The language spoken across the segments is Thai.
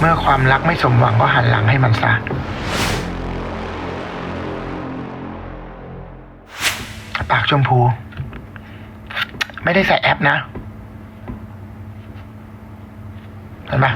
เมื่อความรักไม่สมหวังก็หันหลังให้มันซะ ปากชมพู ไม่ได้ใส่แอปนะ เห็นปะ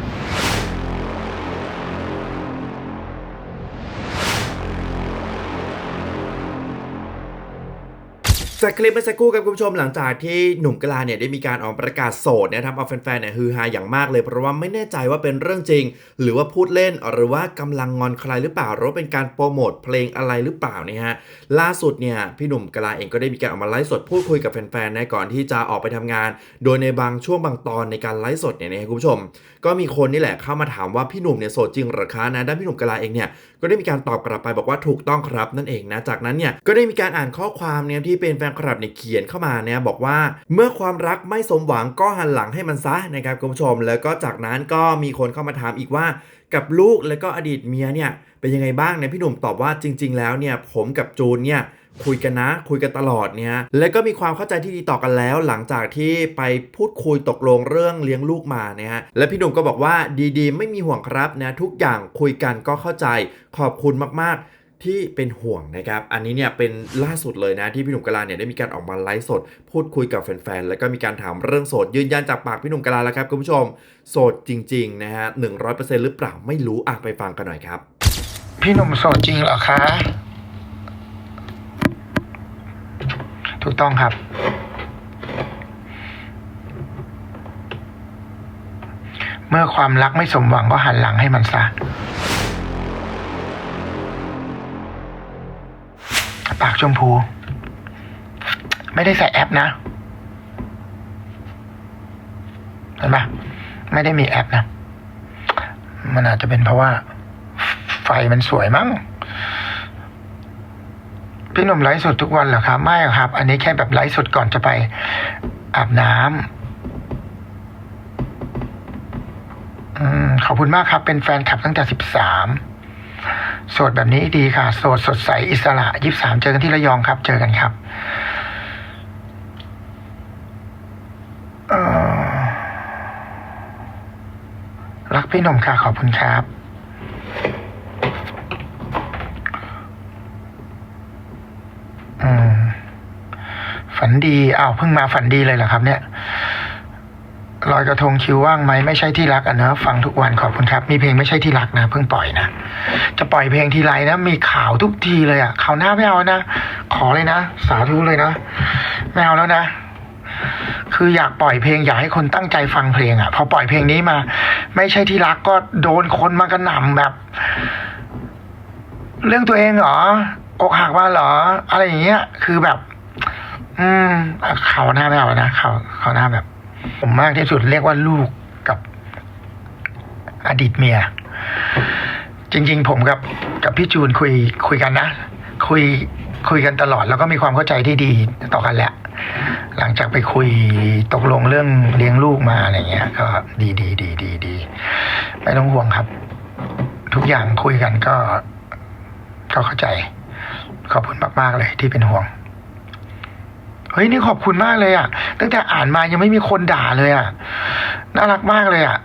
จากคลิปเมื่อสักครู่ครับคุณผู้ชมหลังจากที่หนุ่มกลาเนี่ยได้มีการออกประกาศโสดเนยทำเอาแฟนๆเนี่ยฮือฮาอย่างมากเลย เพราะว่าไม่แน่ใจว่าเป็นเรื่องจริง หรือว่าพูดเล่นหรือว่ากำลังงอนใครหรือเปล่าหรือว่าเป็นการโปรโมทเพลงอะไรหรือเปล่านี่ฮะล่าสุดเนี่ยพี่หนุ่มกลาเองก็ได้มีการออกมาไลฟ์สดพูดคุยกับแฟนๆนะก่อนที่จะออกไปทำงาน โดยในบางช่วงบางตอนในการไลฟ์สดเนี่ยนะคุณผู้ชม ก็มีคนนี่แหละเข้ามาถามว่าพี่หนุ่มเนี่ยโสดจริงหรือคะนะด้านพี่หนุ่มกลาเองเนี่ยก็ได้มีการตอบกลับไปบอกว่าถูกต้องครับนั่นเองนะจากนั้นเนี่ยก็ได้มีการอ่านข้อความเนี่ยที่เป็นแฟนคลับเนี่ยเขียนเข้ามาเนี่ยบอกว่าเมื่อความรักไม่สมหวังก็หันหลังให้มันซะนะครับคุณผู้ชม แล้วก็จากนั้นก็มีคนเข้ามาถามอีกว่ากับลูกแล้วก็อดีตเมียเนี่ยเป็นยังไงบ้างเนี่ยพี่หนุ่มตอบว่าจริง ๆ แล้วเนี่ยผมกับจูนเนี่ยคุยกันนะ คุยกันตลอดเนี่ยแล้วก็มีความเข้าใจที่ดีต่อกันแล้ว หลังจากที่ไปพูดคุยตกลงเรื่องเลี้ยงลูกมาเนี่ยฮะและพี่หนุ่มก็บอกว่าดีๆ ไม่มีห่วงครับนะทุกอย่างคุยกันก็เข้าใจขอบคุณมากๆ ที่เป็นห่วงนะครับ อันนี้เนี่ยเป็นล่าสุดเลยนะที่พี่หนุ่มกะลาเนี่ยได้มีการออกมาไลฟ์สด พูดคุยกับแฟนๆ แล้วก็มีการถามเรื่องโสดยืนยันจากปากพี่หนุ่มกะลาแล้วครับคุณผู้ชม โสดจริงๆนะฮะหนึ่งร้อยเปอร์เซ็นต์หรือเปล่าไม่รู้อะไปฟังกันหน่อยครับ พี่หนุ่มโสดจริงเหรอคะ ถูกต้องครับ เมื่อความรักไม่สมหวังก็หันหลังให้มันซะ ปากชมพู ไม่ได้ใส่แอปนะเห็นปะไม่ได้มีแอปนะ มันอาจจะเป็นเพราะว่า ไฟมันสวยมั้งพี่หนุ่มไลฟ์สดทุกวันเหรอครับ ไม่ครับ อันนี้แค่แบบไลฟ์สดก่อนจะไปอาบน้ำอืมขอบคุณมากครับ เป็นแฟนคลับตั้งแต่สิบสาม โสดแบบนี้ดีค่ะ โสดสดใสอิสระยี่สามเจอกันที่ระยองครับ เจอกันครับรักพี่หนุ่มค่ะ ขอบคุณครับ ฝันดีอ้าวเพิ่งมาฝันดีเลยเหรอครับ เนี่ย ลอยกระทงคิวว่างไหมไม่ใช่ที่รักอะเนอะฟังทุกวันขอบคุณครับ มีเพลงไม่ใช่ที่รักนะเพิ่งปล่อยนะจะปล่อยเพลงทีไรนะ มีข่าวทุกทีเลยอะข่าวหน้าไม่เอานะขอเลยนะสาธุเลยนะไม่เอาแล้วนะ คืออยากปล่อยเพลงอยากให้คนตั้งใจฟังเพลงอะพอปล่อยเพลงนี้มา ไม่ใช่ที่รักก็โดนคนมากระหน่ำแบบ เรื่องตัวเองเหรออกหักมาเหรอ อะไรอย่างเงี้ย คือแบบ อืมเขาหน้าไม่เอาแล้วนะเขาเขาหน้าแบบ ผมมากที่สุดเรียกว่าลูกกับอดีตเมีย จริง ๆ ผมกับกับพี่จูนคุยคุยกันนะ คุยคุยกันตลอดแล้วก็มีความเข้าใจที่ดีต่อกันแหละ หลังจากไปคุยตกลงเรื่องเลี้ยงลูกมาอะไรเงี้ย ก็ดีดีดีดีดีไม่ต้องห่วงครับ ทุกอย่างคุยกันก็ก็เข้าใจ ขอบคุณมาก ๆ เลยที่เป็นห่วง เฮ้ยนี่ขอบคุณมากเลยอะ ตั้งแต่อ่านมายังไม่มีคนด่าเลยอะน่ารักมากเลยอะ